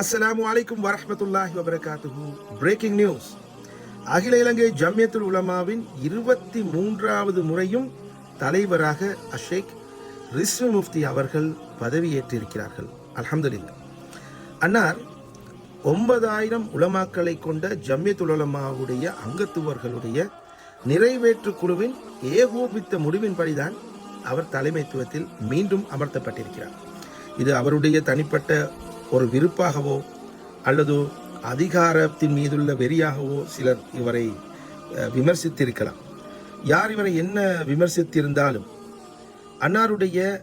அஸ்ஸலாமு அலைக்கும் வரமத்துல்லாஹி வபரகாத்துஹு பிரேக்கிங் நியூஸ் அகில இலங்கை ஜம்யத்துல் உலமாவின் இருபத்தி மூன்றாவது முறையும் தலைவராக அஷேக் ரிஸ்வி முஃப்தி அவர்கள் பதவியேற்றிருக்கிறார்கள். அல்ஹம்துலில்லாஹ். அன்னார் ஒன்பதாயிரம் உலமாக்களை கொண்ட ஜம்யத்துல் உலமாவுடைய அங்கத்துவர்களுடைய நிறைவேற்று குழுவின் ஏகோபித்த முடிவின்படிதான் அவர் தலைமைத்துவத்தில் மீண்டும் அமர்த்தப்பட்டிருக்கிறார். இது அவருடைய தனிப்பட்ட ஒரு விருப்பாகவோ அல்லது அதிகாரத்தின் மீதுள்ள வெறியாகவோ சிலர் இவரை விமர்சித்திருக்கலாம். யார் இவரை என்ன விமர்சித்திருந்தாலும் அன்னாருடைய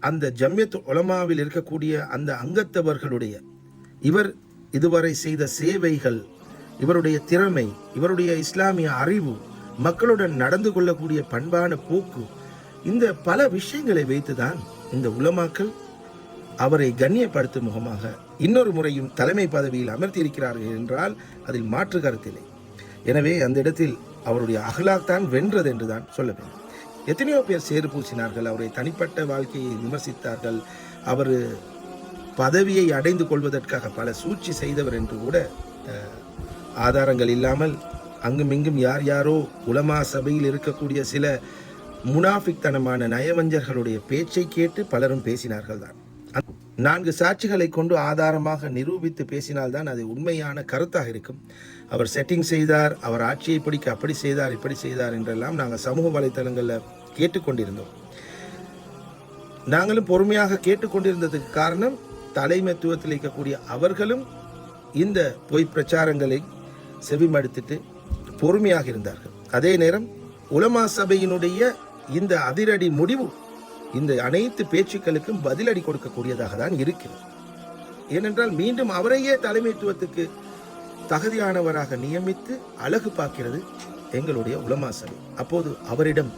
அந்த ஜம்யத் உலமாவில் இருக்கக்கூடிய அந்த அங்கத்தவர்களுடைய இவர் இதுவரை செய்த சேவைகள் இவருடைய திறமை இவருடைய இஸ்லாமிய அறிவு மக்களுடன் நடந்து கொள்ளக்கூடிய பண்பான போக்கு இந்த பல விஷயங்களை வைத்துதான் இந்த உலமாக்கள் அவரை கண்ணியப்படுத்தும் முகமாக இன்னொரு முறையும் தலைமை பதவியில் அமர்த்தியிருக்கிறார்கள் என்றால் அதில் மாற்று கருத்தில்லை. எனவே அந்த இடத்தில் அவருடைய அகலாக் தான் வென்றது என்றுதான் சொல்ல வேண்டும். எத்தனையோ பேர் சேறு பூசினார்கள் அவருடைய தனிப்பட்ட வாழ்க்கையை விமர்சித்தார்கள். அவர் பதவியை அடைந்து கொள்வதற்காக பல சூழ்ச்சி செய்தவர் என்று கூட ஆதாரங்கள் இல்லாமல் அங்குமிங்கும் யார் யாரோ உலமா சபையில் இருக்கக்கூடிய சில முனாஃபிக்தனமான நயவஞ்சர்களுடைய பேச்சை கேட்டு பலரும் பேசினார்கள் தான் நான்கு சாட்சிகளை கொண்டு ஆதாரமாக நிரூபித்து பேசினால்தான் அது உண்மையான கருத்தாக இருக்கும். அவர் செட்டிங் செய்தார் அவர் ஆட்சியை பிடிக்க அப்படி செய்தார் இப்படி செய்தார் என்றெல்லாம் நாங்கள் சமூக வலைத்தளங்களில் கேட்டுக்கொண்டிருந்தோம். நாங்களும் பொறுமையாக கேட்டுக்கொண்டிருந்ததுக்கு காரணம் தலைமைத்துவத்தில் இருக்கக்கூடிய அவர்களும் இந்த பொய் பிரச்சாரங்களை செவிமடுத்துட்டு பொறுமையாக இருந்தார்கள். அதே நேரம் உலமா சபையினுடைய இந்த அதிரடி முடிவு இந்த அனைத்து பேச்சுக்களுக்கும் பதிலடி கொடுக்கக்கூடியதாக தான் இருக்கிறது. ஏனென்றால் மீண்டும் அவரையே தலைமைத்துவத்துக்கு தகுதியானவராக நியமித்து அழகு பார்க்கிறது எங்களுடைய உலமா சபை. அப்போது அவரிடம்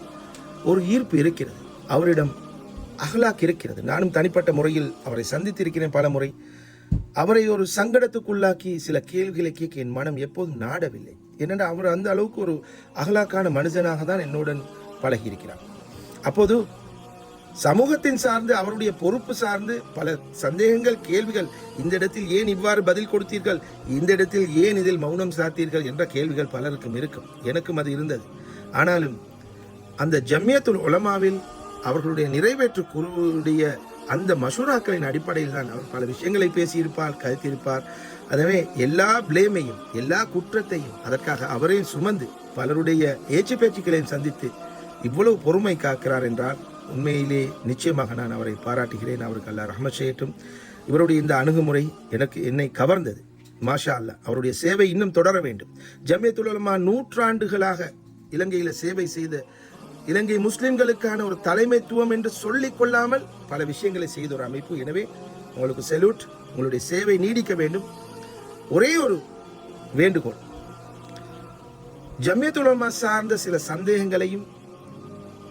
ஒரு ஈர்ப்பு இருக்கிறது. அவரிடம் அகலாக் இருக்கிறது. நானும் தனிப்பட்ட முறையில் அவரை சந்தித்திருக்கிறேன் பல முறை. அவரை ஒரு சங்கடத்துக்குள்ளாக்கி சில கேள்விகளை கேட்க என் மனம் எப்போதும் நாடவில்லை. ஏனென்றால் அவர் அந்த அளவுக்கு ஒரு அகலாக்கான மனுஷனாக தான் என்னுடன் பழகியிருக்கிறார். அப்போது சமூகத்தின் சார்ந்து அவருடைய பொறுப்பு சார்ந்து பல சந்தேகங்கள் கேள்விகள் இந்த இடத்தில் ஏன் இவ்வாறு பதில் கொடுத்தீர்கள்? இந்த இடத்தில் ஏன் இதில் மௌனம் சாத்தீர்கள்? என்ற கேள்விகள் பலருக்கும் இருக்கும். எனக்கும் அது இருந்தது. ஆனாலும் அந்த ஜம்யத்துல் உலமாவில் அவர்களுடைய நிறைவேற்று குழுவுடைய அந்த மசூராக்களின் அடிப்படையில் தான் அவர் பல விஷயங்களை பேசியிருப்பார் கருத்திருப்பார் எனவே எல்லா பிளேமையும் எல்லா குற்றத்தையும் அதற்காக அவரையும் சுமந்து பலருடைய ஏச்சு பேச்சுக்களையும் சந்தித்து இவ்வளவு பொறுமை காக்கிறார் என்றால் உண்மையிலே நிச்சயமாக நான் அவரை பாராட்டுகிறேன். அவருக்கு அல்லா ரஹம செய்யட்டும். இவருடைய இந்த அணுகுமுறை எனக்கு என்னை கவர்ந்தது. மாஷா அல்லா அவருடைய சேவை இன்னும் தொடர வேண்டும். ஜம்மியத்துல் நூற்றாண்டுகளாக இலங்கையில் சேவை செய்த இலங்கை முஸ்லிம்களுக்கான ஒரு தலைமைத்துவம் என்று சொல்லிக் கொள்ளாமல் பல விஷயங்களை செய்த ஒரு அமைப்பு. எனவே உங்களுக்கு செல்யூட் உங்களுடைய சேவை நீடிக்க வேண்டும். ஒரே ஒரு வேண்டுகோள். ஜம்மியத்துல் சார்ந்த சில சந்தேகங்களையும்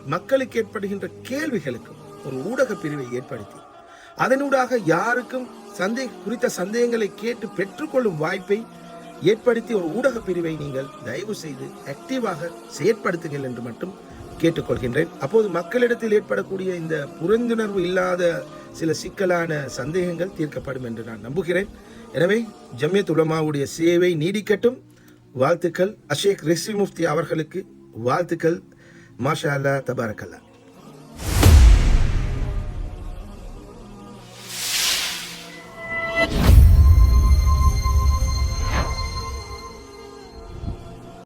மக்களுக்கு ஏற்படுகின்ற கேள்விகளுக்கும் ஒரு ஊடக பிரிவை ஏற்படுத்தி அதனூடாக யாருக்கும் சந்தே குறித்த சந்தேகங்களை கேட்டு பெற்றுக்கொள்ளும் வாய்ப்பை ஏற்படுத்தி ஒரு ஊடக பிரிவை நீங்கள் தயவு செய்து ஆக்டிவாக செயற்படுத்துங்கள் என்று மட்டும் கேட்டுக்கொள்கின்றேன். அப்போது மக்களிடத்தில் ஏற்படக்கூடிய இந்த புரிந்துணர்வு இல்லாத சில சிக்கலான சந்தேகங்கள் தீர்க்கப்படும் என்று நான் நம்புகிறேன். எனவே ஜம்யத் உலமாவுடைய சேவை நீடிக்கட்டும். வாழ்த்துக்கள். அஷேக் ரிஸ்வி முஃப்தி அவர்களுக்கு வாழ்த்துக்கள். மாஷா அல்லா தபாரக்கல்லா